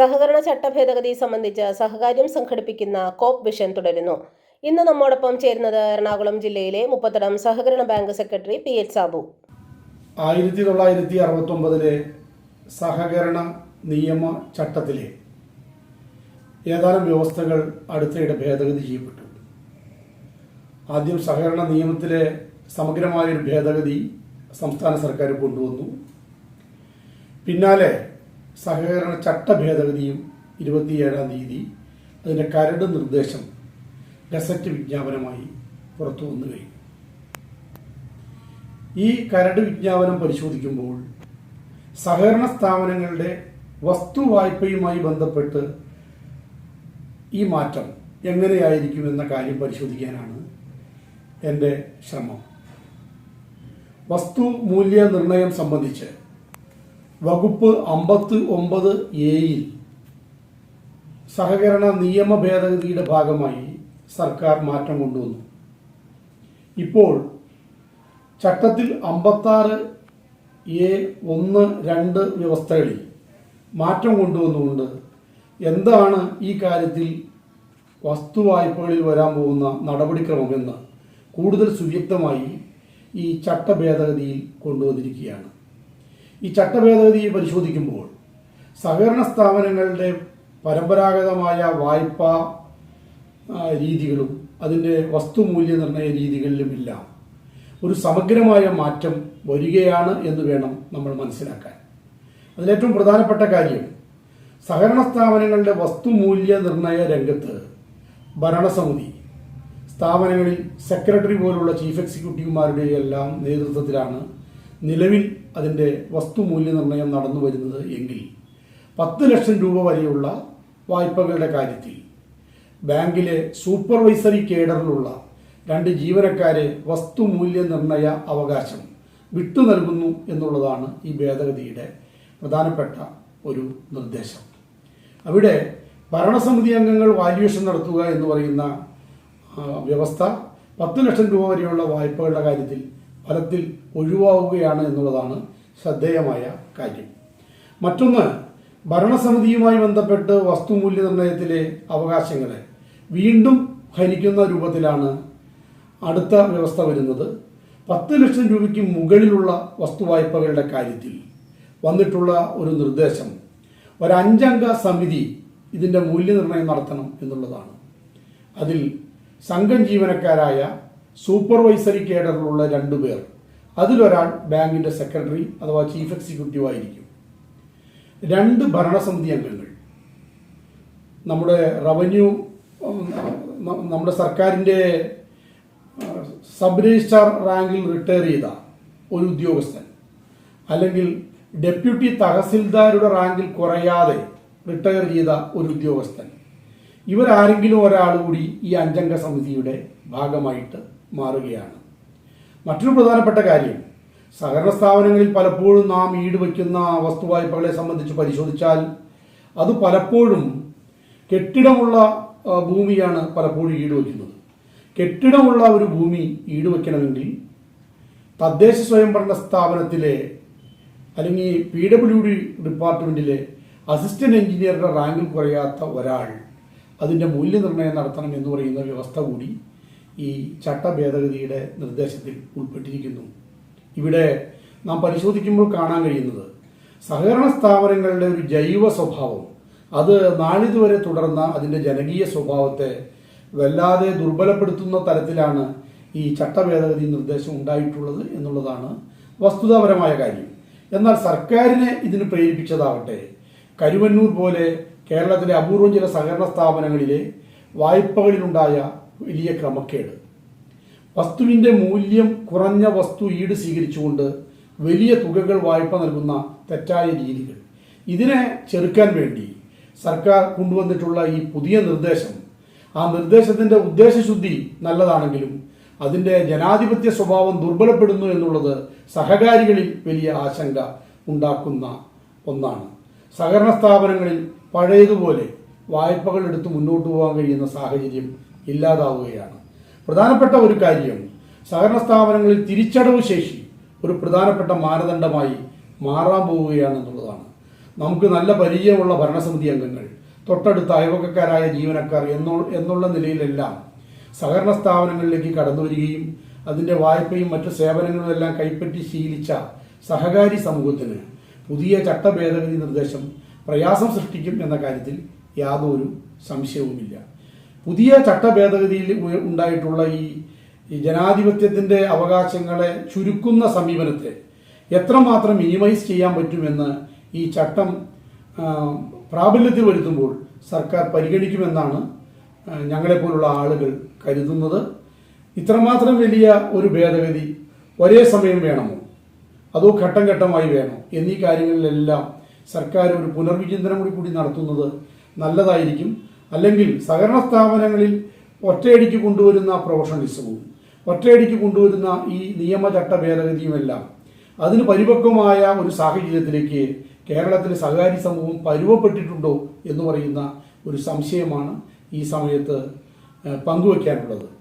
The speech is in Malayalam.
സഹകരണ ചട്ട ഭേദഗതി സംബന്ധിച്ച് സഹകാര്യം സംഘടിപ്പിക്കുന്ന കോപ്പ് വിഷൻ തുടരുന്നു. ഇന്ന് നമ്മോടൊപ്പം ചേരുന്നത് എറണാകുളം ജില്ലയിലെ മുപ്പത്തടം സഹകരണ bank secretary P H Sabu. ആയിരത്തി തൊള്ളായിരത്തി അറുപത്തൊമ്പതിലെ സഹകരണ നിയമ ചട്ടത്തിലെ ഏതാനും വ്യവസ്ഥകൾ അടുത്തിടെ ഭേദഗതി ചെയ്യപ്പെട്ടു. ആദ്യം സഹകരണ നിയമത്തിലെ സമഗ്രമായൊരു ഭേദഗതി സംസ്ഥാന സർക്കാർ കൊണ്ടുവന്നു. പിന്നാലെ സഹകരണ ചട്ട ഭേദഗതിയും ഇരുപത്തിയേഴാം തീയതി അതിന്റെ കരട് നിർദ്ദേശം ഗസറ്റ് വിജ്ഞാപനമായി പുറത്തു വന്നു കഴിഞ്ഞു. ഈ കരട് വിജ്ഞാപനം പരിശോധിക്കുമ്പോൾ സഹകരണ സ്ഥാപനങ്ങളുടെ വസ്തു വായ്പയുമായി ബന്ധപ്പെട്ട് ഈ മാറ്റം എങ്ങനെയായിരിക്കും എന്ന കാര്യം പരിശോധിക്കാനാണ് എന്റെ ശ്രമം. വസ്തു മൂല്യ നിർണയം സംബന്ധിച്ച് വകുപ്പ് അമ്പത്തി ഒമ്പത് എയിൽ സഹകരണ നിയമ ഭേദഗതിയുടെ ഭാഗമായി സർക്കാർ മാറ്റം കൊണ്ടുവന്നു. ഇപ്പോൾ ചട്ടത്തിൽ അമ്പത്താറ് എ ഒന്ന് രണ്ട് വ്യവസ്ഥകളിൽ മാറ്റം കൊണ്ടുവന്നുകൊണ്ട് എന്താണ് ഈ കാര്യത്തിൽ വസ്തു വായ്പകളിൽ വരാൻ പോകുന്ന നടപടിക്രമമെന്ന് കൂടുതൽ സുവ്യക്തമായി ഈ ചട്ട ഭേദഗതിയിൽ കൊണ്ടുവന്നിരിക്കുകയാണ്. ഈ ചട്ടഭേദഗതി പരിശോധിക്കുമ്പോൾ സഹകരണ സ്ഥാപനങ്ങളുടെ പരമ്പരാഗതമായ വായ്പാ രീതികളും അതിന്റെ വസ്തുമൂല്യ നിർണയ രീതികളിലുമെല്ലാം ഒരു സമഗ്രമായ മാറ്റം വരികയാണ് എന്ന് വേണം നമ്മൾ മനസ്സിലാക്കാൻ. അതിലേറ്റവും പ്രധാനപ്പെട്ട കാര്യം സഹകരണ സ്ഥാപനങ്ങളുടെ വസ്തുമൂല്യ നിർണയ രംഗത്ത് ഭരണസമിതി സ്ഥാപനങ്ങളിൽ സെക്രട്ടറി പോലുള്ള ചീഫ് എക്സിക്യൂട്ടീവുമാരുടെ എല്ലാം നേതൃത്വത്തിലാണ് നിലവിൽ അതിന്റെ വസ്തു മൂല്യനിർണയം നടന്നു വരുന്നത് എങ്കിൽ പത്ത് ലക്ഷം രൂപ വരെയുള്ള വായ്പകളുടെ കാര്യത്തിൽ ബാങ്കിലെ സൂപ്പർവൈസറി കേഡറിലുള്ള രണ്ട് ജീവനക്കാരെ വസ്തു മൂല്യനിർണയ അവകാശം വിട്ടു നൽകുന്നു എന്നുള്ളതാണ് ഈ ഭേദഗതിയുടെ പ്രധാനപ്പെട്ട ഒരു നിർദ്ദേശം. അവിടെ ഭരണസമിതി അംഗങ്ങൾ വാല്യുവേഷൻ നടത്തുക എന്ന് പറയുന്ന വ്യവസ്ഥ പത്ത് ലക്ഷം രൂപ വരെയുള്ള വായ്പകളുടെ കാര്യത്തിൽ ഫലത്തിൽ ഒഴിവാവുകയാണ് എന്നുള്ളതാണ് ശ്രദ്ധേയമായ കാര്യം. മറ്റൊന്ന് ഭരണസമിതിയുമായി ബന്ധപ്പെട്ട് വസ്തുമൂല്യ നിർണയത്തിലെ അവകാശങ്ങളെ വീണ്ടും ഹരിക്കുന്ന രൂപത്തിലാണ് അടുത്ത വ്യവസ്ഥ വരുന്നത്. പത്ത് ലക്ഷം രൂപയ്ക്ക് മുകളിലുള്ള വസ്തുവായ്പകളുടെ കാര്യത്തിൽ വന്നിട്ടുള്ള ഒരു നിർദ്ദേശം ഒരു അഞ്ചംഗ സമിതി ഇതിന്റെ മൂല്യനിർണയം നടത്തണം എന്നുള്ളതാണ്. അതിൽ സംഘം ജീവനക്കാരായ സൂപ്പർവൈസറി കേഡറിലുള്ള രണ്ടുപേർ അതിലൊരാൾ ബാങ്കിന്റെ സെക്രട്ടറി അഥവാ ചീഫ് എക്സിക്യൂട്ടീവ് ആയിരിക്കും. രണ്ട് ഭരണസമിതി അംഗങ്ങൾ. നമ്മുടെ റവന്യൂ നമ്മുടെ സർക്കാരിന്റെ സബ് രജിസ്ട്രാർ റാങ്കിൽ റിട്ടയർ ചെയ്ത ഒരു ഉദ്യോഗസ്ഥൻ അല്ലെങ്കിൽ ഡെപ്യൂട്ടി തഹസിൽദാരുടെ റാങ്കിൽ കുറയാതെ റിട്ടയർ ചെയ്ത ഒരു ഉദ്യോഗസ്ഥൻ. ഇവരാരെങ്കിലും ഒരാൾ കൂടി ഈ അഞ്ചംഗ സമിതിയുടെ ഭാഗമായിട്ട് മാറുകയാണ്. മറ്റൊരു പ്രധാനപ്പെട്ട കാര്യം സഹകരണ സ്ഥാപനങ്ങളിൽ പലപ്പോഴും നാം ഈട് വയ്ക്കുന്ന വസ്തുവായ്പകളെ സംബന്ധിച്ച് പരിശോധിച്ചാൽ അത് പലപ്പോഴും കെട്ടിടമുള്ള ഭൂമിയാണ് പലപ്പോഴും ഈട് വയ്ക്കുന്നത് കെട്ടിടമുള്ള ഒരു ഭൂമി ഈട് വയ്ക്കണമെങ്കിൽ തദ്ദേശ സ്വയംഭരണ സ്ഥാപനത്തിലെ അല്ലെങ്കിൽ പി ഡബ്ല്യു ഡി ഡിപ്പാർട്ട്മെന്റിലെ അസിസ്റ്റന്റ് എഞ്ചിനീയറുടെ റാങ്കിൽ കുറയാത്ത ഒരാൾ അതിന്റെ മൂല്യനിർണയം നടത്തണം എന്ന് പറയുന്ന വ്യവസ്ഥ കൂടി ഈ ചട്ട ഭേദഗതിയുടെ നിർദ്ദേശത്തിൽ ഉൾപ്പെട്ടിരിക്കുന്നു. ഇവിടെ നാം പരിശോധിക്കുമ്പോൾ കാണാൻ കഴിയുന്നത് സഹകരണ സ്ഥാപനങ്ങളുടെ ഒരു ജൈവ സ്വഭാവം. അത് നാളിതുവരെ തുടർന്ന അതിന്റെ ജനകീയ സ്വഭാവത്തെ വല്ലാതെ ദുർബലപ്പെടുത്തുന്ന തരത്തിലാണ് ഈ ചട്ട ഭേദഗതി നിർദ്ദേശം ഉണ്ടായിട്ടുള്ളത് എന്നുള്ളതാണ് വസ്തുതാപരമായ കാര്യം. എന്നാൽ സർക്കാരിനെ ഇതിന് പ്രേരിപ്പിച്ചതാവട്ടെ കരുവന്നൂർ പോലെ കേരളത്തിലെ അപൂർവം ചില സഹകരണ സ്ഥാപനങ്ങളിലെ വായ്പകളിലുണ്ടായ വലിയ ക്രമക്കേട്. വസ്തുവിന്റെ മൂല്യം കുറഞ്ഞ വസ്തു ഈട് സ്വീകരിച്ചുകൊണ്ട് വലിയ തുകകൾ വായ്പ നൽകുന്ന തെറ്റായ രീതികൾ. ഇതിനെ ചെറുക്കാൻ വേണ്ടി സർക്കാർ കൊണ്ടുവന്നിട്ടുള്ള ഈ പുതിയ നിർദ്ദേശം ആ നിർദ്ദേശത്തിന്റെ ഉദ്ദേശശുദ്ധി നല്ലതാണെങ്കിലും അതിന്റെ ജനാധിപത്യ സ്വഭാവം ദുർബലപ്പെടുന്നു എന്നുള്ളത് സഹകാരികളിൽ വലിയ ആശങ്ക ഉണ്ടാക്കുന്ന ഒന്നാണ്. സഹകരണ സ്ഥാപനങ്ങളിൽ പഴയതുപോലെ വായ്പകൾ എടുത്ത് മുന്നോട്ട് പോകാൻ കഴിയുന്ന സാഹചര്യം ഇല്ലാതാവുകയാണ്. പ്രധാനപ്പെട്ട ഒരു കാര്യം സഹകരണ സ്ഥാപനങ്ങളിൽ തിരിച്ചടവ് ശേഷി ഒരു പ്രധാനപ്പെട്ട മാനദണ്ഡമായി മാറാൻ പോവുകയാണ് എന്നുള്ളതാണ്. നമുക്ക് നല്ല പരിചയമുള്ള ഭരണസമിതി അംഗങ്ങൾ തൊട്ടടുത്ത അയവക്കക്കാരായ ജീവനക്കാർ എന്നോ എന്നുള്ള നിലയിലെല്ലാം സഹകരണ സ്ഥാപനങ്ങളിലേക്ക് കടന്നു വരികയും അതിന്റെ വായ്പയും മറ്റു സേവനങ്ങളും എല്ലാം കൈപ്പറ്റി ശീലിച്ച സഹകാരി സമൂഹത്തിന് പുതിയ ചട്ട ഭേദഗതി നിർദ്ദേശം പ്രയാസം സൃഷ്ടിക്കും എന്ന കാര്യത്തിൽ യാതൊരു സംശയവുമില്ല. പുതിയ ചട്ട ഭേദഗതിയിൽ ഉണ്ടായിട്ടുള്ള ഈ ജനാധിപത്യത്തിന്റെ അവകാശങ്ങളെ ചുരുക്കുന്ന സമീപനത്തെ എത്രമാത്രം മിനിമൈസ് ചെയ്യാൻ പറ്റുമെന്ന് ഈ ചട്ടം പ്രാബല്യത്തിൽ വരുത്തുമ്പോൾ സർക്കാർ പരിഗണിക്കുമെന്നാണ് ഞങ്ങളെ ഞങ്ങളെപ്പോലുള്ള ആളുകൾ കരുതുന്നത്. ഇത്രമാത്രം വലിയ ഒരു ഭേദഗതി ഒരേ സമയം വേണമോ? അതോ ഘട്ടം ഘട്ടമായി വേണോ? എന്നീ കാര്യങ്ങളിലെല്ലാം സർക്കാർ ഒരു പുനർവിചിന്തനം കൂടി കൂടി നടത്തുന്നത് നല്ലതായിരിക്കും. അല്ലെങ്കിൽ സഹകരണ സ്ഥാപനങ്ങളിൽ ഒറ്റയടിക്ക് കൊണ്ടുവരുന്ന പ്രൊഫഷണലിസവും ഒറ്റയടിക്ക് കൊണ്ടുവരുന്ന ഈ നിയമചട്ട ഭേദഗതിയുമെല്ലാം അതിന് പരിപക്വമായ ഒരു സാഹചര്യത്തിലേക്ക് കേരളത്തിലെ സഹകാരി സമൂഹം പരുവപ്പെട്ടിട്ടുണ്ടോ എന്ന് പറയുന്ന ഒരു സംശയമാണ് ഈ സമയത്ത് പങ്കുവയ്ക്കാനുള്ളത്